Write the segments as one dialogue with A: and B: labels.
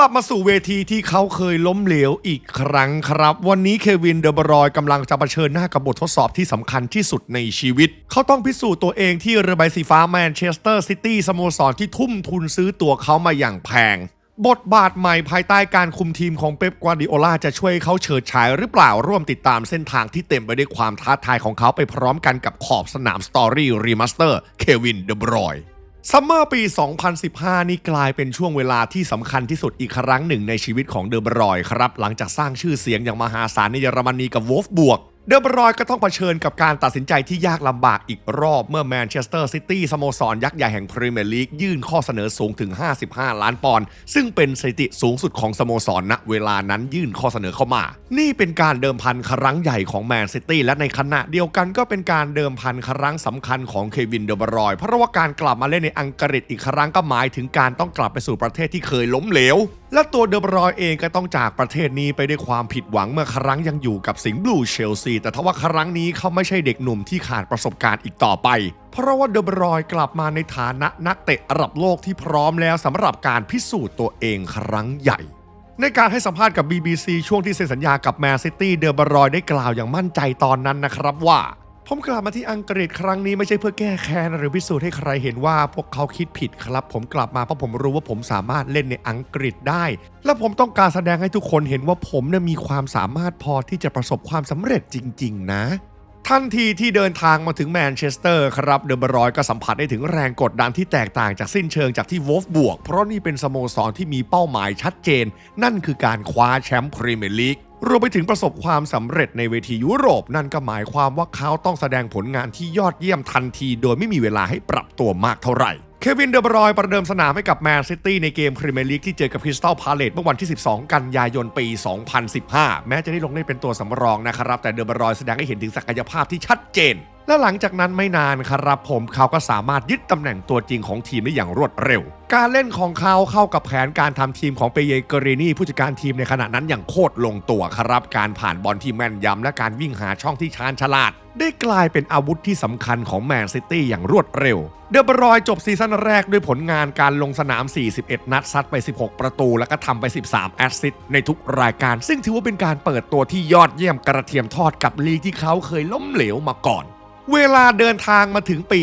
A: กลับมาสู่เวทีที่เขาเคยล้มเหลวอีกครั้งครับ วันนี้เควินเดอบรอยกำลังจะเผชิญหน้ากับบททดสอบที่สำคัญที่สุดในชีวิต เขาต้องพิสูจน์ตัวเองที่เรือใบสีฟ้าแมนเชสเตอร์ซิตี้สโมสรที่ทุ่มทุนซื้อตัวเขามาอย่างแพงบทบาทใหม่ภายใต้การคุมทีมของเป๊ปกวาดิโอลาจะช่วยเขาเฉิดฉายหรือเปล่าร่วมติดตามเส้นทางที่เต็มไปด้วยความท้าทายของเขาไปพร้อมกันกับขอบสนามสตอรี่รีมาสเตอร์เควินเดอบรอย ซัมเมอร์ปี 2015 นี่กลายเป็นช่วงเวลาที่สำคัญที่สุดอีกครั้งหนึ่งในชีวิตของเดอร์บรอยครับ หลังจากสร้างชื่อเสียงอย่างมหาศาลในเยอรมนีกับวอฟบวก เดอร์บรอยก็ต้องเผชิญกับการตัดสินใจที่ยากลำบากอีกรอบเมื่อแมนเชสเตอร์ซิตี้สโมสรยักษ์ใหญ่แห่งพรีเมียร์ลีกยื่นข้อเสนอสูงถึง 55 ล้านปอนด์ซึ่งเป็นสถิติสูงสุดของสโมสรณเวลานั้นยื่นข้อเสนอเข้ามา นี่เป็นการเดิมพันครั้งใหญ่ของแมนซิตี้และในขณะเดียวกันก็เป็นการเดิมพันครั้งสำคัญของเควินเดอร์บรอย เพราะว่าการกลับมาเล่นในอังกฤษอีกครั้งก็หมายถึงการต้องกลับไปสู่ประเทศที่เคยล้มเหลวและตัวเดอบรอยเองก็ต้องจากประเทศนี้ไปด้วยความผิดหวังเมื่อครั้งยังอยู่กับสิงห์บลูเชลซี แต่ทว่าครั้งนี้เขาไม่ใช่เด็กหนุ่มที่ขาดประสบการณ์อีกต่อไป เพราะว่าเดอบรอยกลับมาในฐานะนักเตะระดับโลกที่พร้อมแล้วสำหรับการพิสูจน์ตัวเองครั้งใหญ่ ในการให้สัมภาษณ์กับ BBC ช่วงที่เซ็นสัญญากับแมนซิตี้เดอบรอยได้กล่าวอย่างมั่นใจตอนนั้นนะครับว่า ผมกลับมาที่อังกฤษครั้งนี้ไม่ใช่เพื่อแก้แค้นหรือพิสูจน์ให้ใครเห็นว่าพวกเขาคิดผิดครับ ผมกลับมาเพราะผมรู้ว่าผมสามารถเล่นในอังกฤษได้ และผมต้องการแสดงให้ทุกคนเห็นว่าผมเนี่ยมีความสามารถพอที่จะประสบความสำเร็จจริง ๆ นะ ทันทีที่เดินทางมาถึงแมนเชสเตอร์ครับเดอบรอยก็สัมผัสได้ถึงแรงกดดันที่แตกต่างจากสิ้นเชิงจากที่วอฟบวก เพราะนี่เป็นสโมสรที่มีเป้าหมายชัดเจน นั่นคือการคว้าแชมป์พรีเมียร์ลีกรวมไปถึงประสบความสำเร็จในเวทียุโรป นั่นก็หมายความว่าเขาต้องแสดงผลงานที่ยอดเยี่ยมทันที โดยไม่มีเวลาให้ปรับตัวมากเท่าไหร่ เควินเดอบรอยประเดิมสนามให้กับแมนซิตี้ในเกมพรีเมียร์ลีกที่เจอกับคริสตัลพาเลตเมื่อวันที่ 12 กันยายนปี 2015 แม้จะได้ลงเล่นเป็นตัวสำรองนะครับ แต่เดอบรอยแสดงให้เห็นถึงศักยภาพที่ชัดเจน และหลังจากนั้นไม่นานครับผมเขาก็สามารถยึดตำแหน่งตัวจริงของทีมได้อย่างรวดเร็ว การเล่นของเขาเข้ากับแผนการทำทีมของเปเยเกเรนีผู้จัดการทีมในขณะนั้นอย่างโคตรลงตัวครับ การผ่านบอลที่แม่นยำและการวิ่งหาช่องที่ชาญฉลาด ได้กลายเป็นอาวุธที่สำคัญของแมนซิตี้อย่างรวดเร็ว เดอบรอยจบซีซั่นแรกด้วยผลงานการลงสนาม 41 นัดซัดไป 16 ประตู แล้วก็ทำไป 13 แอสซิสต์ในทุกรายการ ซึ่งถือว่าเป็นการเปิดตัวที่ยอดเยี่ยมกระเทียมทอดกับลีกที่เขาเคยล้มเหลวมาก่อน เวลาเดินทางมาถึงปี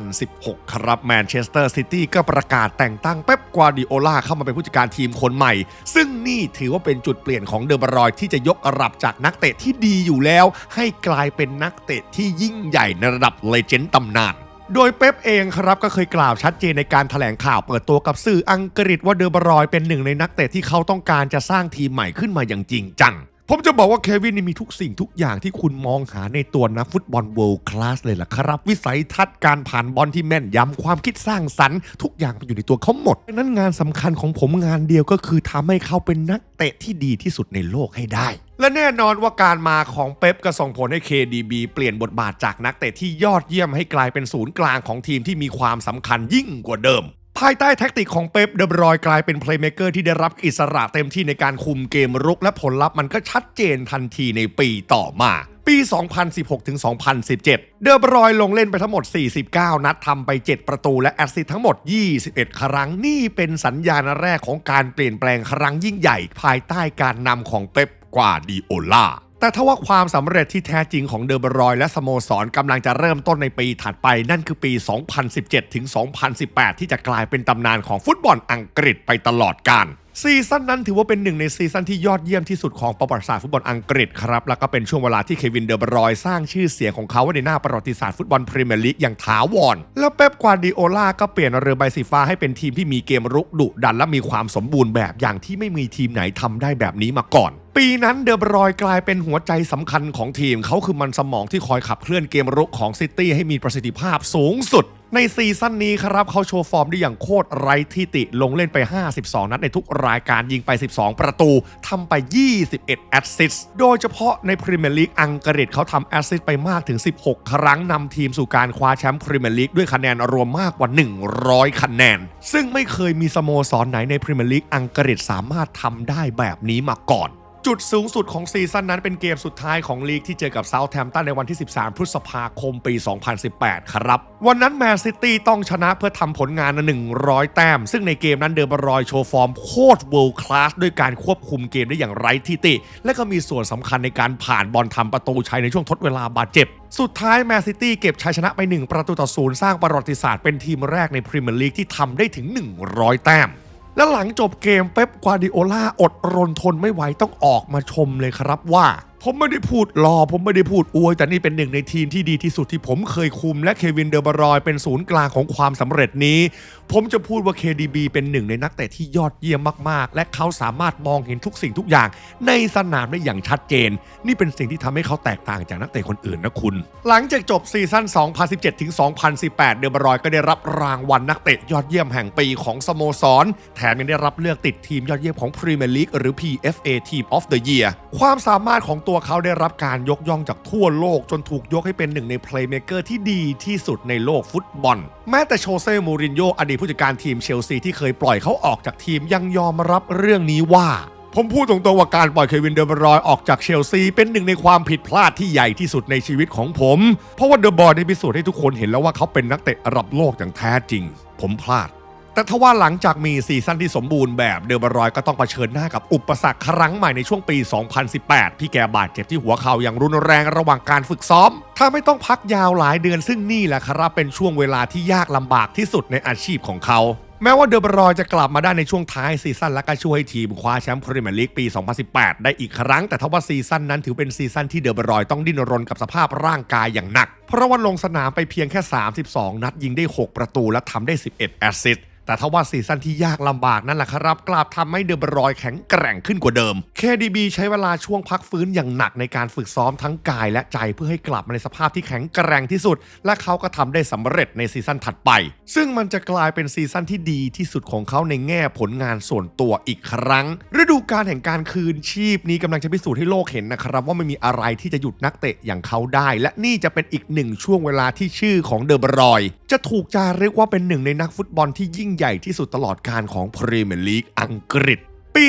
A: 2016 ครับแมนเชสเตอร์ซิตี้ก็ประกาศแต่งตั้งเป๊ปกวาดิโอลาเข้ามาเป็นผู้จัดการทีมคนใหม่ ซึ่งนี่ถือว่าเป็นจุดเปลี่ยนของเดอะบรอยที่จะยกระดับจากนักเตะที่ดีอยู่แล้ว ให้กลายเป็นนักเตะที่ยิ่งใหญ่ในระดับเลเจนด์ตำนานโดยเป๊ปเองครับก็เคยกล่าวชัดเจนในการถแถลงข่าวเปิดตัวกับสื่ออังกฤษว่าเดอร์บรอยเป็นหนึ่งในนักเตะที่เขาต้องการจะสร้างทีมใหม่ขึ้นมาอย่างจริงจัง ผมจะบอกว่าเควินนี่มีทุกสิ่งทุกอย่างที่คุณมองหาในตัวนักฟุตบอลเวิลด์คลาสเลยล่ะครับ วิสัยทัศน์การผ่านบอลที่แม่นยำความคิดสร้างสรรค์ทุกอย่างมันอยู่ในตัวเขาหมดดังนั้นงานสำคัญของผมงานเดียวก็คือทำให้เขาเป็นนักเตะที่ดีที่สุดในโลกให้ได้และแน่นอนว่าการมาของเป๊ปก็ส่งผลให้ KDB เปลี่ยนบทบาทจากนักเตะที่ยอดเยี่ยมให้กลายเป็นศูนย์กลางของทีมที่มีความสำคัญยิ่งกว่าเดิม ภายใต้แท็กติกของเป๊ปเดอบรอยกลายเป็นเพลย์เม k เกอร์ที่ได้รับอิสระเต็มที่ในการคุมเกมรุกและผลลัพธ์มันก็ชัดเจนทันทีในปีต่อมา ปี 2016 ถึง 2017 เดอบรอยลงเล่นไปทั้งหมด 49 นัดทำไป 7 ประตูและแอสซิสต์ทั้งหมด 21 ครั้ง นี่เป็นสัญญาณแรกของการเปลี่ยนแปลงครั้งยิ่งใหญ่ ภายใต้การนำของเป๊ปกวาดิโอลา แต่ถ้าว่าความสำเร็จที่แท้จริงของเดอร์บรอยและสโมสรกำลังจะเริ่มต้นในปีถัดไปนั่นคือปี 2017 ถึง 2018 ที่จะกลายเป็นตำนานของฟุตบอลอังกฤษไปตลอดกาล ซีซั่นนั้นถือว่าเป็นหนึ่งในซีซั่นที่ยอดเยี่ยมที่สุดของประวัติศาสตร์ฟุตบอลอังกฤษครับ แล้วก็เป็นช่วงเวลาที่เควินเดอร์บรอยสร้างชื่อเสียงของเขาไว้ในหน้าประวัติศาสตร์ฟุตบอลพรีเมียร์ลีกอย่างถาวร แล้วเป๊ปกวาร์ดิโอลาก็เปลี่ยนเรือใบสีฟ้าให้เป็นทีมที่มีเกมรุกดุดันและมีความสมบูรณ์แบบอย่างที่ไม่มีทีมไหนทำได้แบบนี้มาก่อนปีนั้นเดอร์บรอยกลายเป็นหัวใจสำคัญของทีม เขาคือมันสมองที่คอยขับเคลื่อนเกมรุกของซิตี้ให้มีประสิทธิภาพสูงสุด ในซีซั่นนี้ครับเขาโชว์ฟอร์มได้อย่างโคตรไร้ที่ติลงเล่นไป 52 นัดในทุกรายการยิงไป 12 ประตูทำไป 21 แอสซิสต์โดยเฉพาะในพรีเมียร์ลีกอังกฤษเขาทำแอสซิสต์ไปมากถึง 16 ครั้งนำทีมสู่การคว้าแชมป์พรีเมียร์ลีกด้วยคะแนนรวมมากกว่า 100 คะแนน ซึ่งไม่เคยมีสโมสรไหนในพรีเมียร์ลีกอังกฤษสามารถทำได้แบบนี้มาก่อน จุดสูงสุดของซีซั่นนั้นเป็นเกมสุดท้ายของลีกที่เจอกับเซาท์แฮมป์ตันในวันที่ 13 พฤษภาคมปี 2018 ครับ วันนั้นแมนซิตี้ต้องชนะเพื่อทำผลงาน 100 แต้ม ซึ่งในเกมนั้นเดอร์บรอยโชว์ฟอร์มโคตรเวิลด์คลาสด้วยการควบคุมเกมได้อย่างไร้ที่ติ และก็มีส่วนสำคัญในการผ่านบอลทำประตูชัยในช่วงทดเวลาบาดเจ็บสุดท้ายแมนซิตี้เก็บชัยชนะไป 1 ประตูต่อศูนย์สร้างประวัติศาสตร์เป็นทีมแรกในพรีเมียร์ลีกที่ทำได้ถึง 100 แต้ม และหลังจบเกมเป๊ปกวาดิโอลาอดรนทนไม่ไหวต้องออกมาชมเลยครับว่า ผมไม่ได้พูดรอผมไม่ได้พูดอวย แต่นี่เป็นหนึ่งในทีมที่ดีที่สุดที่ผมเคยคุม และเควินเดอร์บรอยเป็นศูนย์กลางของความสำเร็จนี้ ผมจะพูดว่า KDB เป็นหนึ่งในนักเตะที่ยอดเยี่ยมมากๆ และเขาสามารถมองเห็นทุกสิ่งทุกอย่าง ในสนามได้อย่างชัดเจน นี่เป็นสิ่งที่ทำให้เขาแตกต่างจากนักเตะคนอื่นนะคุณ หลังจากจบซีซั่น 2017 ถึง 2018 เดอร์บรอยก็ได้รับรางวัลนักเตะยอดเยี่ยมแห่งปีของสโมสร แถมยังได้รับเลือกติดทีมยอดเยี่ยมของพรีเมียร์ลีกหรือ PFA Team of the Year ความสามารถของตัวเขาได้รับการยกย่องจากทั่วโลกจนถูกยกให้เป็นหนึ่งในเพลย์เม k เกอร์ที่ดีที่สุดในโลกฟุตบอล แม้แต่โชเซ่มูรินโญ่อดีตผู้จัดการทีมเชลซีที่เคยปล่อยเขาออกจากทีมยังยอมรับเรื่องนี้ว่า ผมพูดตรงๆว่าการปล่อยเควินเดอร์บรอยออกจากเชลซีเป็นหนึ่งในความผิดพลาดที่ใหญ่ที่สุดในชีวิตของผม เพราะว่าเดอะบอยได้พิสูจน์ให้ทุกคนเห็นแล้วว่าเขาเป็นนักเตะระดับโลกอย่างแท้จริง ผมพลาด แต่ทว่าหลังจากมีซีซั่นที่สมบูรณ์แบบเดอร์บรอยก็ต้องเผชิญหน้ากับอุปสรรคครั้งใหม่ในช่วงปี 2018 พี่แกบาดเจ็บที่หัวเข่าอย่างรุนแรงระหว่างการฝึกซ้อม ถ้าไม่ต้องพักยาวหลายเดือนซึ่งนี่แหละครับเป็นช่วงเวลาที่ยากลำบากที่สุดในอาชีพของเขาแม้ว่าเดอร์บรอยจะกลับมาได้ในช่วงท้ายซีซั่นและก็ช่วยทีมคว้าแชมป์พรีเมียร์ลีกปี 2018 ได้อีกครั้ง แต่ทว่าซีซั่นนั้นถือเป็นซีซั่นที่เดอร์บรอยต้องดิ้นรนกับสภาพร่างกายอย่างหนัก เพราะว่าลงสนามไปเพียงแค่ 32 นัดยิงได้ 6 ประตูและทำได้ 11 แอสซิสต์ แต่ทว่าซีซั่นที่ยากลำบากนั่นแหละครับกลับทำให้เดอร์บรอยแข็งแกร่งขึ้นกว่าเดิม KDB ใช้เวลาช่วงพักฟื้นอย่างหนักในการฝึกซ้อมทั้งกายและใจเพื่อให้กลับมาในสภาพที่แข็งแกร่งที่สุด และเขาก็ทำได้สำเร็จในซีซั่นถัดไป ซึ่งมันจะกลายเป็นซีซั่นที่ดีที่สุดของเขาในแง่ผลงานส่วนตัวอีกครั้ง ดูการแห่งการคืนชีพนี้กำลังจะพิสูจน์ให้โลกเห็นนะครับ ว่าไม่มีอะไรที่จะหยุดนักเตะอย่างเขาได้ และนี่จะเป็นอีกหนึ่งช่วงเวลาที่ชื่อของเดอร์บรอย จะถูกจารึกว่าเป็นหนึ่งในนักฟุตบอลที่ยิ่งใหญ่ที่สุดตลอดการของพรีเมียร์ลีกอังกฤษ ปี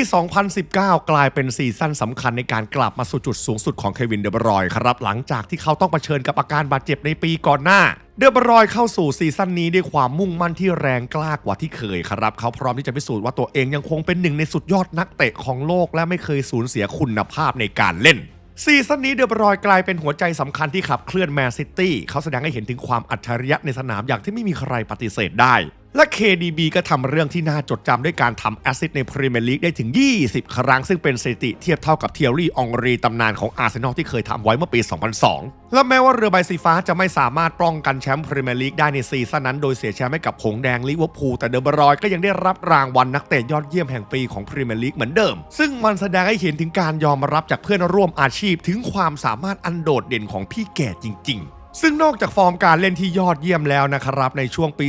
A: 2019 กลายเป็นซีซั่นสำคัญในการกลับมาสู่จุดสูงสุดของเควินเดอร์บรอยครับ หลังจากที่เขาต้องเผชิญกับอาการบาดเจ็บในปีก่อนหน้า เดอร์บรอยเข้าสู่ซีซั่นนี้ด้วยความมุ่งมั่นที่แรงกล้ากว่าที่เคยครับ เขาพร้อมที่จะพิสูจน์ว่าตัวเองยังคงเป็นหนึ่งในสุดยอดนักเตะของโลกและไม่เคยสูญเสียคุณภาพในการเล่นซีซั่นนี้เดอร์บรอยกลายเป็นหัวใจสำคัญที่ขับเคลื่อนแมนซิตี้เขาแสดงให้เห็นถึงความอัจฉริยะในสนามอย่างที่ไม่มีใครปฏิเสธได้และ KDB ก็ทำเรื่องที่น่าจดจำด้วยการทำแอสซิสในพรีเมียร์ลีกได้ถึง 20 ครั้ง ซึ่งเป็นสถิติเทียบเท่ากับเทียรี่องรีตำนานของอาร์เซนอลที่เคยทำไว้เมื่อปี 2002 และแม้ว่าเรือใบสีฟ้าจะไม่สามารถป้องกันแชมป์พรีเมียร์ลีกได้ในซีซั่นนั้นโดยเสียแชมป์ให้กับหงแดงลิเวอร์พูลแต่เดอร์บรอยก็ยังได้รับรางวัลนักเตะยอดเยี่ยมแห่งปีของพรีเมียร์ลีกเหมือนเดิม ซึ่งมันแสดงให้เห็นถึงการยอมรับจากเพื่อนร่วมอาชีพ ถึงความสามารถอันโดดเด่นของพี่แก่จริง ๆ ซึ่งนอกจากฟอร์มการเล่นที่ยอดเยี่ยมแล้วนะครับในช่วงปี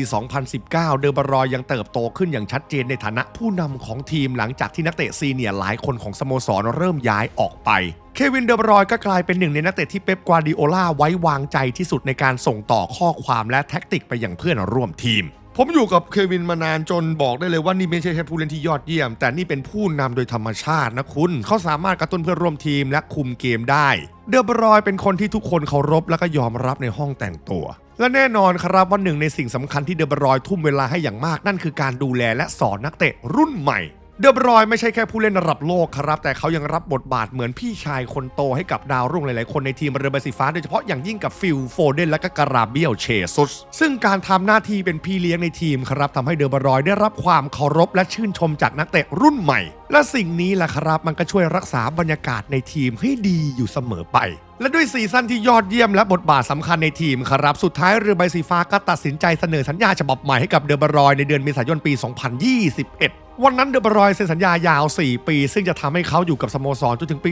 A: 2019 เดอร์บรอยยังเติบโตขึ้นอย่างชัดเจนในฐานะผู้นำของทีมหลังจากที่นักเตะซีเนียร์หลายคนของสโมสรเริ่มย้ายออกไปเควินเดอร์บรอยก็กลายเป็นหนึ่งในนักเตะที่เป๊ปกวาดิโอลาไว้วางใจที่สุดในการส่งต่อข้อความและแท็กติกไปยังเพื่อนร่วมทีม ผมอยู่กับเควินมานานจนบอกได้เลยว่านี่ไม่ใช่แค่ผู้เล่นที่ยอดเยี่ยม แต่นี่เป็นผู้นำโดยธรรมชาตินะคุณ เขาสามารถกระตุ้นเพื่อนร่วมทีมและคุมเกมได้ เดอร์บรอยเป็นคนที่ทุกคนเคารพและก็ยอมรับในห้องแต่งตัว และแน่นอนครับว่าหนึ่งในสิ่งสำคัญที่เดอร์บรอยทุ่มเวลาให้อย่างมากนั่นคือการดูแลและสอนนักเตะรุ่นใหม่ เดอบรอยไม่ใช่แค่ผู้เล่นระดับโลกครับ แต่เขายังรับบทบาทเหมือนพี่ชายคนโตให้กับดาวรุ่งหลาย ๆ คนในทีมเรือใบสีฟ้าโดยเฉพาะอย่างยิ่งกับฟิลโฟเดนและก็การาเบียลเชซุสซึ่งการทำหน้าที่เป็นพี่เลี้ยงในทีมครับทำให้เดอบรอยได้รับความเคารพและชื่นชมจากนักเตะรุ่นใหม่ และสิ่งนี้แหละครับมันก็ช่วยรักษาบรรยากาศในทีมให้ดีอยู่เสมอไปและด้วยซีซั่นที่ยอดเยี่ยมและบทบาทสำคัญในทีมครับ สุดท้ายเรือใบสีฟ้าก็ตัดสินใจเสนอสัญญาฉบับใหม่ให้กับเดอร์บรอยในเดือนเมษายนปี 2021 วันนั้นเดอบรอยเซ็นสัญญายาว 4 ปี ซึ่งจะทำให้เขาอยู่กับสโมสรจนถึงปี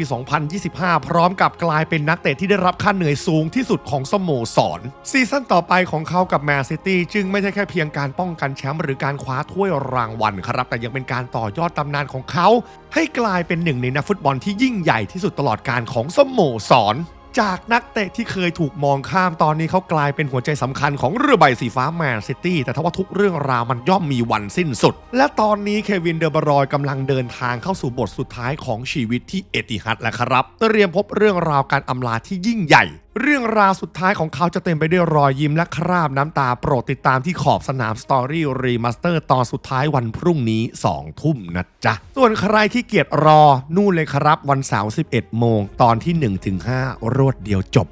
A: 2025 พร้อมกับกลายเป็นนักเตะที่ได้รับค่าเหนื่อยสูงที่สุดของสโมสร ซีซั่นต่อไปของเขากับแมนซิตี้จึงไม่ใช่แค่เพียงการป้องกันแชมป์หรือการคว้าถ้วยรางวัลครับ แต่ยังเป็นการต่อยอดตำนานของเขา ให้กลายเป็นหนึ่งในนักฟุตบอลที่ยิ่งใหญ่ที่สุดตลอดการของสโมสร จากนักเตะที่เคยถูกมองข้ามตอนนี้เขากลายเป็นหัวใจสำคัญของเรือใบสีฟ้าแมนซิตี้แต่ทว่าทุกเรื่องราวมันย่อมมีวันสิ้นสุด และตอนนี้เควินเดอร์บรอยกำลังเดินทางเข้าสู่บทสุดท้ายของชีวิตที่เอติฮัดแล้วครับ เตรียมพบเรื่องราวการอำลาที่ยิ่งใหญ่ เรื่องราวสุดท้ายของเขาจะเต็มไปด้วยรอยยิ้มและคราบน้ำตาโปรดติดตามที่ขอบสนามสตอรี่รีมาสเตอร์ตอนสุดท้ายวันพรุ่งนี้ 2 ทุ่มนะจ๊ะ ส่วนใครที่เกียดรอ นู่นเลยครับวันเสาร์ 11 โมง ตอนที่ 1-5 รวดเดียวจบ